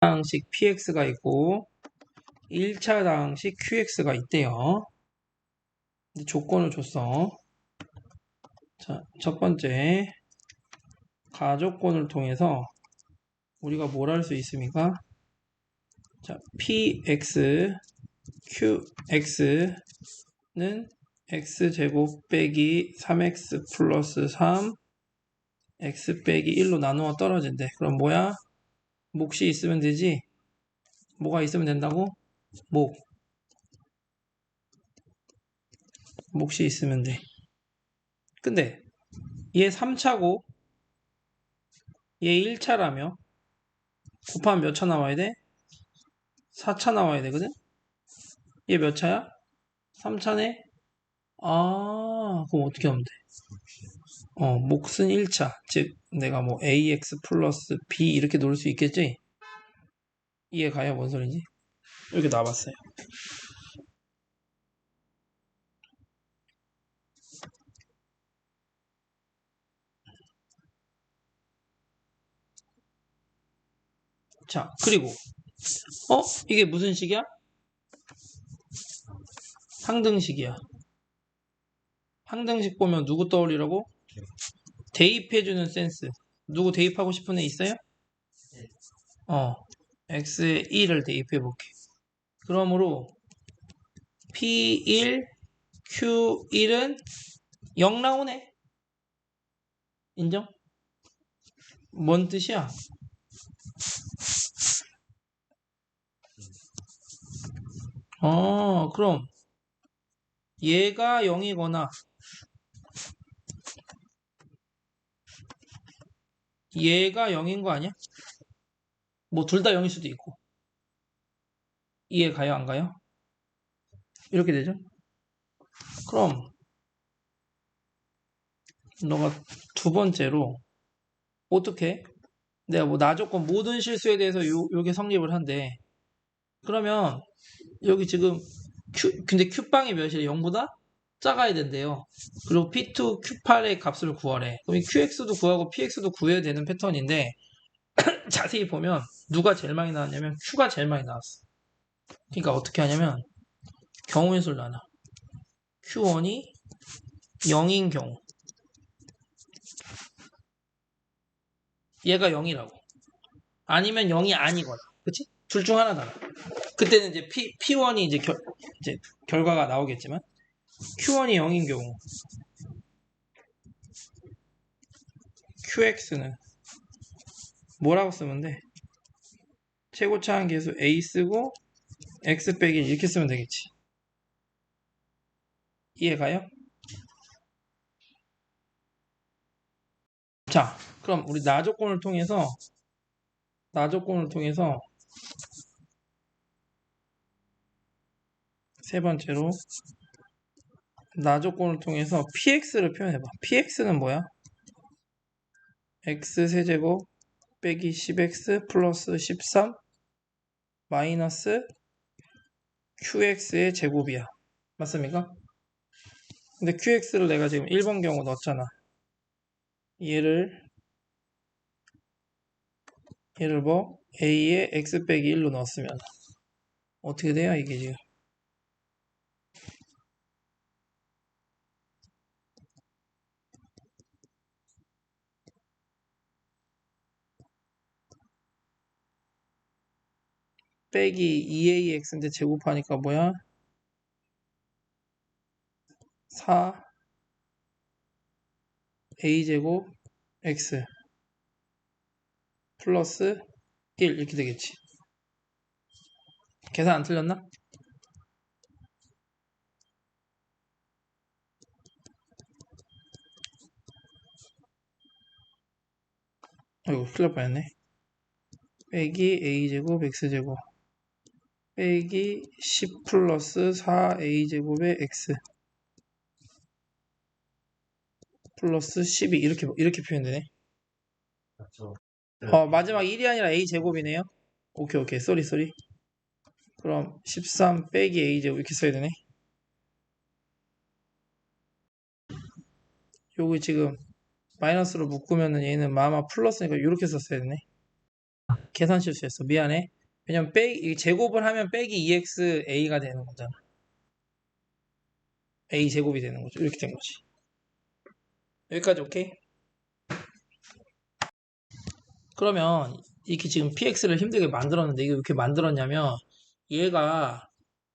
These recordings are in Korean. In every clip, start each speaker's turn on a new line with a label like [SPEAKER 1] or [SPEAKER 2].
[SPEAKER 1] 당식 px가 있고 1차 당식 qx가 있대요. 조건을 줬어. 자, 첫 번째 가조건을 통해서 우리가 뭘 할 수 있습니까? 자, px qx는 x제곱 빼기 3x 플러스 3 x 빼기 1로 나누어 떨어진대. 그럼 뭐야? 몫이 있으면 되지? 뭐가 있으면 된다고? 목. 몫이 있으면 돼. 근데 얘 3차고 얘 1차라며 곱하면 몇 차 나와야 돼? 4차 나와야 되거든? 얘 몇 차야? 3차네? 아, 그럼 어떻게 하면 돼? 어, 몫은 1차. 즉, 내가 뭐 ax 플러스 b 이렇게 놓을 수 있겠지? 이해 가요? 뭔 소리인지? 이렇게 나와봤어요. 자, 그리고, 어? 이게 무슨 식이야? 항등식이야. 항등식 보면 누구 떠올리라고? 대입해주는 센스. 누구 대입하고 싶은 애 있어요? 어, x에 1을 대입해볼게. 그러므로 p1, q1은 0 나오네. 인정? 뭔 뜻이야? 어, 그럼 얘가 0이거나 얘가 0인 거 아니야? 뭐 둘 다 0일 수도 있고 이해 가요 안 가요? 이렇게 되죠? 그럼 너가 두 번째로 어떻게 내가 뭐 나조건 모든 실수에 대해서 요, 요게 성립을 한대 그러면 여기 지금 Q 근데 Q빵이 몇이래? 0보다 작아야 된대요. 그리고 P2, Q8의 값을 구하래. 그럼 이 QX도 구하고 PX도 구해야 되는 패턴인데 자세히 보면 누가 제일 많이 나왔냐면 Q가 제일 많이 나왔어. 그러니까 어떻게 하냐면 경우의 수를 나눠. Q1이 0인 경우 얘가 0이라고 아니면 0이 아니거나 그치? 둘 중 하나다. 그때는 이제 P, P1이 이제, 결, 이제 결과가 나오겠지만 Q1이 0인 경우 QX는 뭐라고 쓰면 돼? 최고차항 계수 A 쓰고 X 빼기 이렇게 쓰면 되겠지. 이해가요? 자, 그럼 우리 나조건을 통해서 나조건을 통해서 세 번째로 나 조건을 통해서 px를 표현해봐. px는 뭐야? x 세제곱 빼기 10x 플러스 13 마이너스 qx의 제곱이야. 맞습니까? 근데 qx를 내가 지금 1번 경우 넣었잖아. 얘를 얘를 뭐 a에 x 빼기 1로 넣었으면 어떻게 돼요? 이게 지금 빼기 2ax인데 제곱하니까 뭐야? 4 a제곱 x 플러스 1 이렇게 되겠지. 계산 안 틀렸나? 아이고 날 뻔했네. 빼기 a제곱 x제곱 빼기 10 플러스 4a제곱의 x 플러스 12 이렇게 이렇게 표현되네.
[SPEAKER 2] 맞죠.
[SPEAKER 1] 어 마지막 1이 아니라 a제곱이네요. 오케이 오케이 쏘리 쏘리. 그럼 13 빼기 a제곱 이렇게 써야 되네. 여기 지금 마이너스로 묶으면은 얘는 마마 플러스니까 이렇게 썼어야 되네. 계산 실수했어. 미안해. 왜냐면 빼기, 이 제곱을 하면 빼기 2xa가 되는 거잖아. a 제곱이 되는 거죠. 이렇게 된 거지. 여기까지 오케이? 그러면 이렇게 지금 px를 힘들게 만들었는데 이게 왜 이렇게 만들었냐면 얘가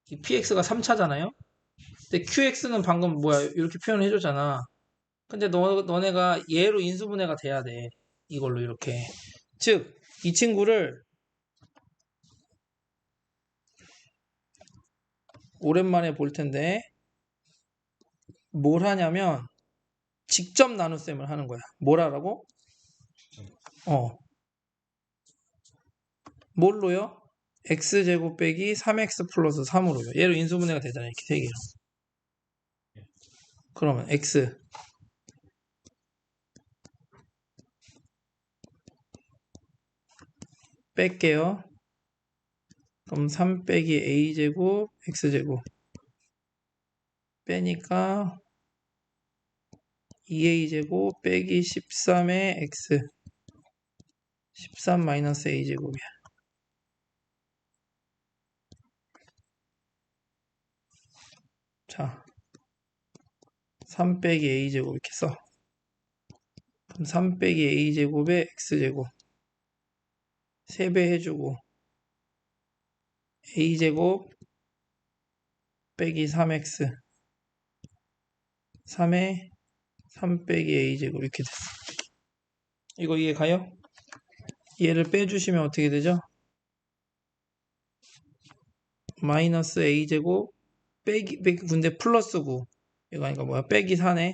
[SPEAKER 1] 이 px가 3차잖아요. 근데 qx는 방금 뭐야 이렇게 표현을 해줬잖아. 근데 너, 너네가 얘로 인수분해가 돼야 돼. 이걸로 이렇게. 즉, 이 친구를 오랜만에 볼 텐데 뭘 하냐면 직접 나눗셈을 하는 거야. 뭘 하라고? 어. 뭘로요? x제곱 빼기 3x 플러스 3으로요. 얘로 인수분해가 되잖아요. 이렇게 세 개로. 그러면 x 뺄게요. 그럼 3 빼기 a제곱 x제곱 빼니까 2a제곱 빼기 13의 x 13 마이너스 a제곱이야. 자, 3 빼기 a제곱 이렇게 써. 그럼 3 빼기 a제곱에 x제곱 3배 해주고 a제곱 빼기 3x 3에 3 빼기 a제곱 이렇게 됐어. 이거 이해 가요? 얘를 빼주시면 어떻게 되죠? 마이너스 a제곱 빼기, 빼기 근데 플러스 9 이거 아니까 뭐야 빼기 4네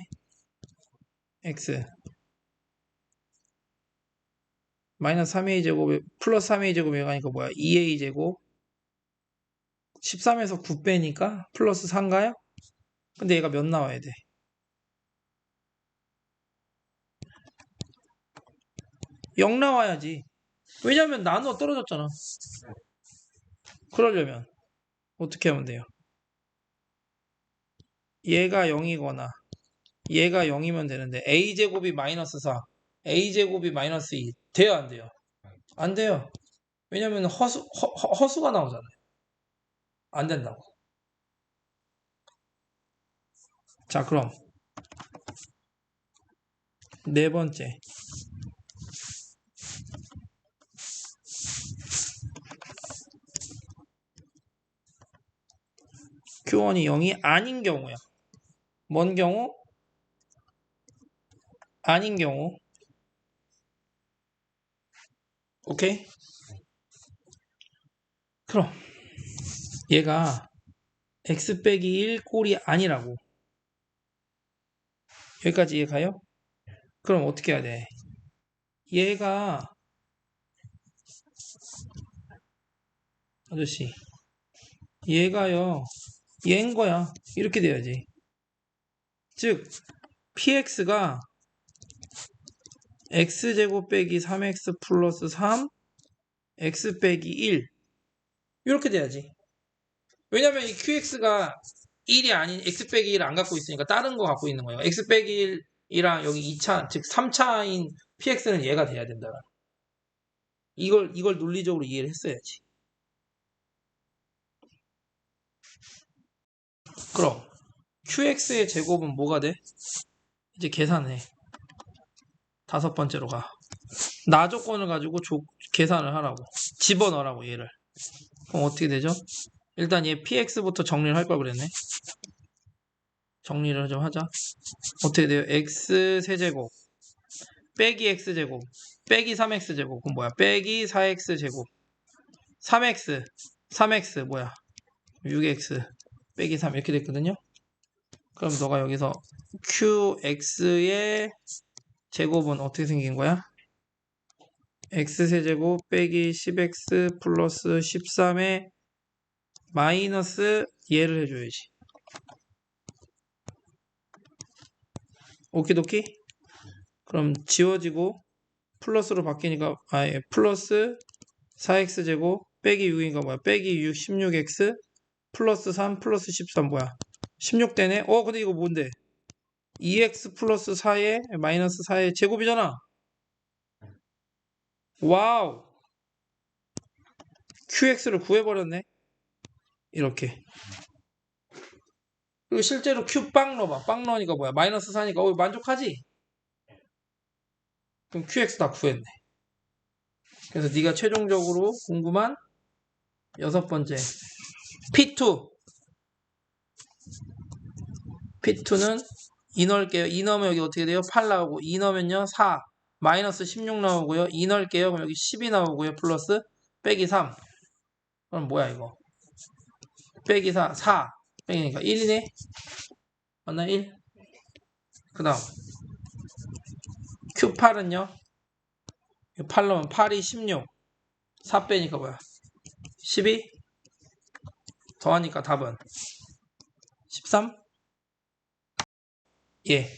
[SPEAKER 1] x 마이너스 3a 제곱 플러스 3a 제곱 이거 아니까 뭐야 2a 제곱 13에서 9 빼니까 플러스 4인가요? 근데 얘가 몇 나와야 돼? 영 나와야지. 왜냐면 나누어 떨어졌잖아. 그러려면 어떻게 하면 돼요? 얘가 0이거나 얘가 0이면 되는데 a제곱이 마이너스 4 a제곱이 마이너스 2 돼요 안 돼요? 안 돼요. 왜냐면 허수, 허, 허- 허수가 나오잖아요. 안 된다고. 자 그럼 네 번째 Q1이 0이 아닌 경우야. 뭔 경우? 아닌 경우. 오케이? 그럼 얘가 x 빼기 1 꼴이 아니라고. 여기까지 이해 가요? 그럼 어떻게 해야 돼? 얘가 아저씨 얘가요 얘인 거야 이렇게 돼야지 즉 px가 x제곱 빼기 3x 플러스 3 x 빼기 1 이렇게 돼야지 왜냐면 이 qx가 1이 아닌 x 빼기 1을 안 갖고 있으니까 다른 거 갖고 있는 거예요 x 빼기 1이랑 여기 2차 즉 3차인 px는 얘가 돼야 된다 이걸 이걸 논리적으로 이해를 했어야지 그럼 qx의 제곱은 뭐가 돼? 이제 계산해. 다섯 번째로 가. 나 조건을 가지고 조- 계산을 하라고. 집어넣으라고 얘를. 그럼 어떻게 되죠? 일단 얘 px부터 정리를 할 걸 그랬네. 정리를 좀 하자. 어떻게 돼요? x 세제곱 빼기 x제곱 빼기 3x제곱 그럼 뭐야? 빼기 4x제곱 3x 3x 뭐야? 6x 빼기 3 이렇게 됐거든요. 그럼 너가 여기서 qx의 제곱은 어떻게 생긴 거야? x세제곱 빼기 10x 플러스 13에 마이너스 얘를 해줘야지. 오키도키? 그럼 지워지고 플러스로 바뀌니까 아예 플러스 4x제곱 빼기 6이니까 뭐야? 빼기 6 16x 플러스 3 플러스 13 뭐야? 16 되네? 어 근데 이거 뭔데? 2x 플러스 4에 마이너스 4의 제곱이잖아. 와우. QX를 구해버렸네. 이렇게. 그리고 실제로 Q 빵 넣어봐. 빵 넣으니까 뭐야? 마이너스 4니까 어, 만족하지? 그럼 QX 다 구했네. 그래서 네가 최종적으로 궁금한 여섯 번째 P2 P2는 2 넣을게요. 2 넣으면 여기 어떻게 돼요? 8 나오고 2 넣으면요 4 마이너스 16 나오고요. 2 넣을게요. 그럼 여기 12 나오고요. 플러스 빼기 3 그럼 뭐야 이거 빼기 4 4 빼기니까 1이네. 맞나 1? 그 다음. Q8은요? 8 넣으면 8이 16 4 빼니까 뭐야? 12 더하니까 답은 13 예